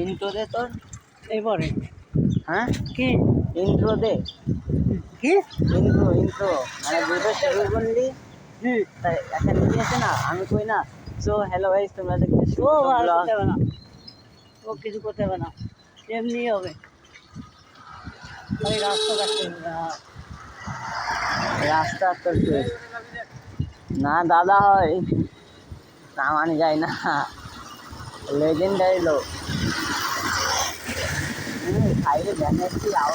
Intro দে তোর। এবারে। হ্যাঁ? কি? ইন্ট্রো দে। কি? ইন্ট্রো ইন্ট্রো মানে ভিডিও শুরু করলি? হুম। তাই একটা নিয়ে আছে না আমি কই না সো হ্যালো গাইস তোমরা দেখতে না। ও কিছু করতে হবে না। এমনি হবে। ওই রাস্তা। রাস্তা তোর না, দাদা হয়। না মানে যায় না। লেজেন্ডারি লোক। খাইলে দেখাচ্ছি আও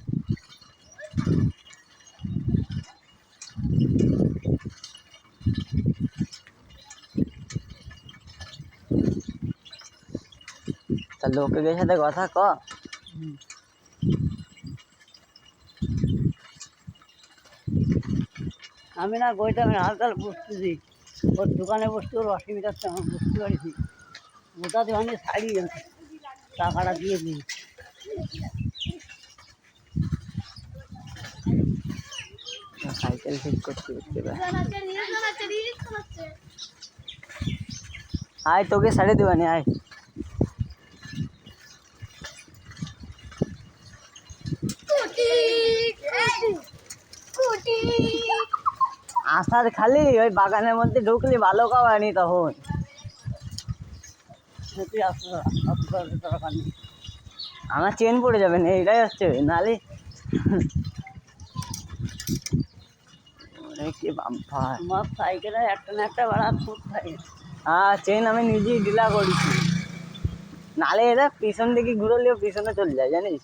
লোকেদের সাথে কথা ক। আমি না বইটা আমি হালকাল বসতেছি। ওর দোকানে বসতে ওর অসুবিধা হচ্ছে আমার বুঝতে পারছি। ওটা দোকানে শাড়ি টাকাটা দিয়ে দিই। সাইকেল ঠিক করতে করতে পারে আয় তোকে সাড়ে দেবানি আয়। আসার খালি ওই বাগানের মধ্যে ঢুকলি ভালো খাবানি তখন। আমার চেন পড়ে যাবে না এটাই হচ্ছে নালে সাইকেলে একটা না একটা ভাড়া খুব থাকে। হ্যাঁ চেন আমি নিজেই ডিলা করেছি। নালে এরা পিছন দিকে ঘুরলেও পিছনে চলে যায় জানিস?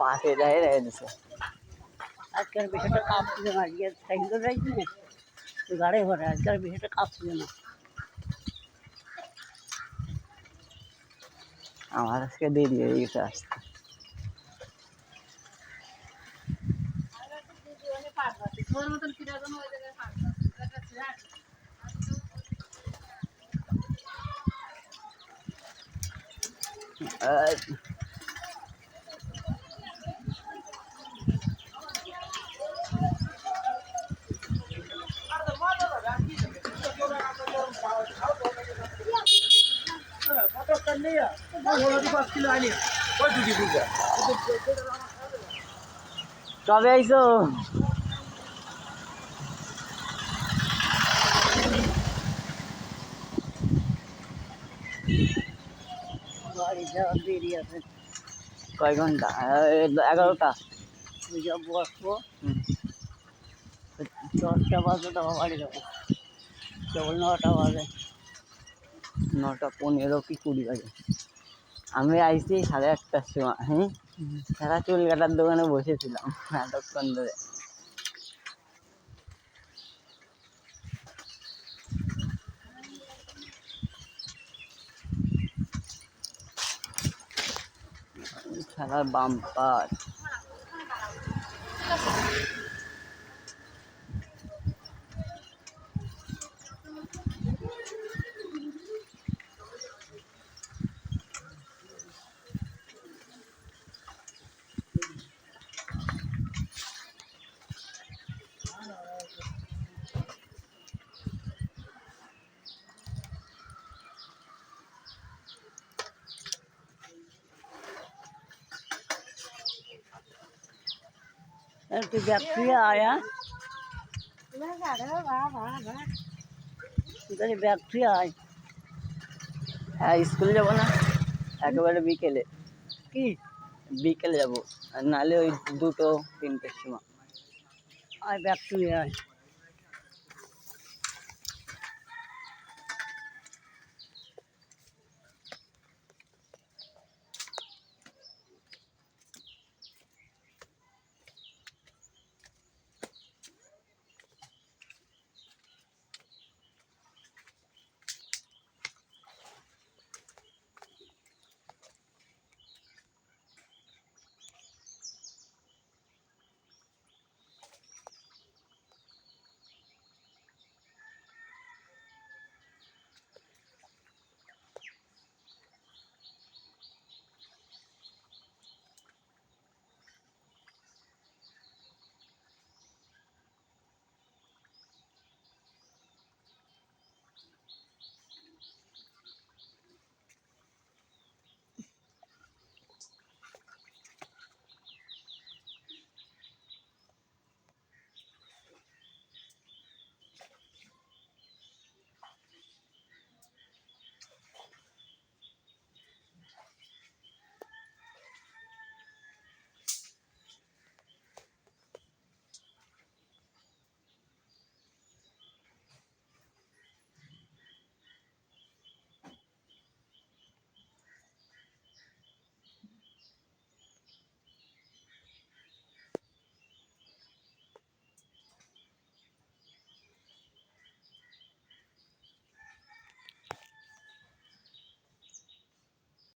પાસે રહી રહે છે आजकल आप काफ़ी बीमारी है सही तो रही है। गाड़े हो रहा है आजकल आप काफ़ी बीमार हमारे इसके दे दिए ये फास्ट Uh... দেরি আছে কয় ঘণ্টা? এগারোটা। বসবো দশটা বাজে তো বাড়ি যাব। কেবল নটা বাজে। নটা পনেরো কি কুড়ি বাজে। আমি আইছি সাড়ে আটটার সময় হ্যাঁ? সারা চুল কাটার দোকানে বসেছিলাম, এতক্ষণ ধরে। সারা বাম্পার। এ, তুই ব্যাগ তুই আয় হ্যাঁ তুই তাহলে ব্যাগ তুই আয় হ্যাঁ স্কুল যাব না একেবারে বিকেলে কি বিকেলে যাব আর নাহলে ওই দুটো তিনটের সময় আয় ব্যাগ তুই আয়